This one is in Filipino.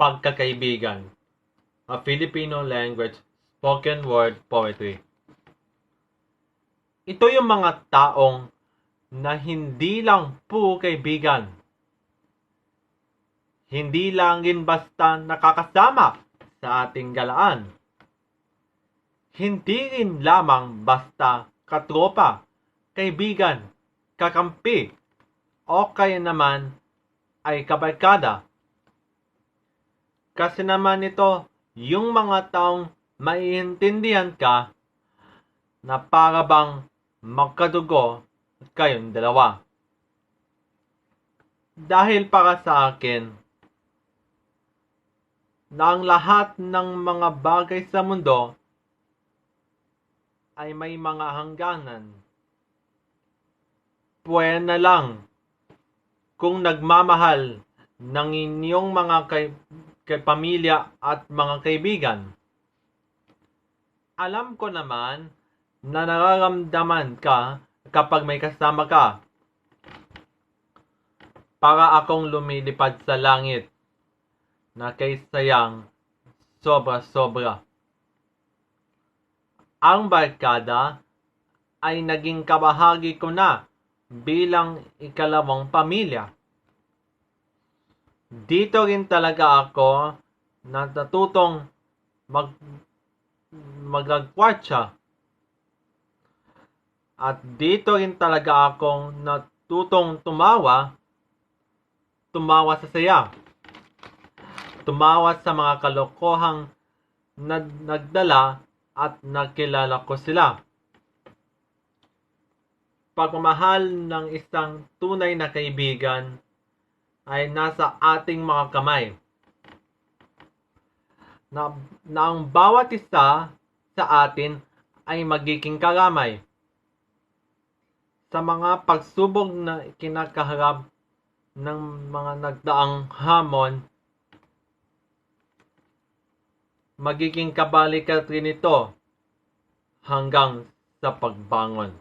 pagkakaibigan, a Filipino language spoken word poetry. Ito yung mga taong na hindi lang puro kaibigan. Hindi lang rin basta nakakasama sa ating galaan. Hindi rin lamang basta katropa, kaibigan, kakampi, o kaya naman ay kabarkada. Kasi naman ito, yung mga taong maiintindihan ka na para bang magkadugo kayong dalawa. Dahil para sa akin, na ang lahat ng mga bagay sa mundo ay may mga hangganan. Pwede na lang kung nagmamahal ng inyong mga kay, kay pamilya at mga kaibigan. Alam ko naman na nararamdaman ka kapag may kasama ka. Para akong lumilipad sa langit na kay sayang sobra-sobra. Ang barkada ay naging kabahagi ko na bilang ikalawang pamilya. Dito rin talaga ako natututong mag magagkwatsa. At dito rin talaga akong natutong tumawa, tumawa sa saya. Tumawa sa mga kalokohang nag- nagdala at nakilala ko sila. Pagmamahal ng isang tunay na kaibigan ay nasa ating mga kamay. Na, na ang bawat isa sa atin ay magiging karamay. Sa mga pagsubok na kinakaharap ng mga nagdaang hamon, magiging kabalikat rin ito hanggang sa pagbangon.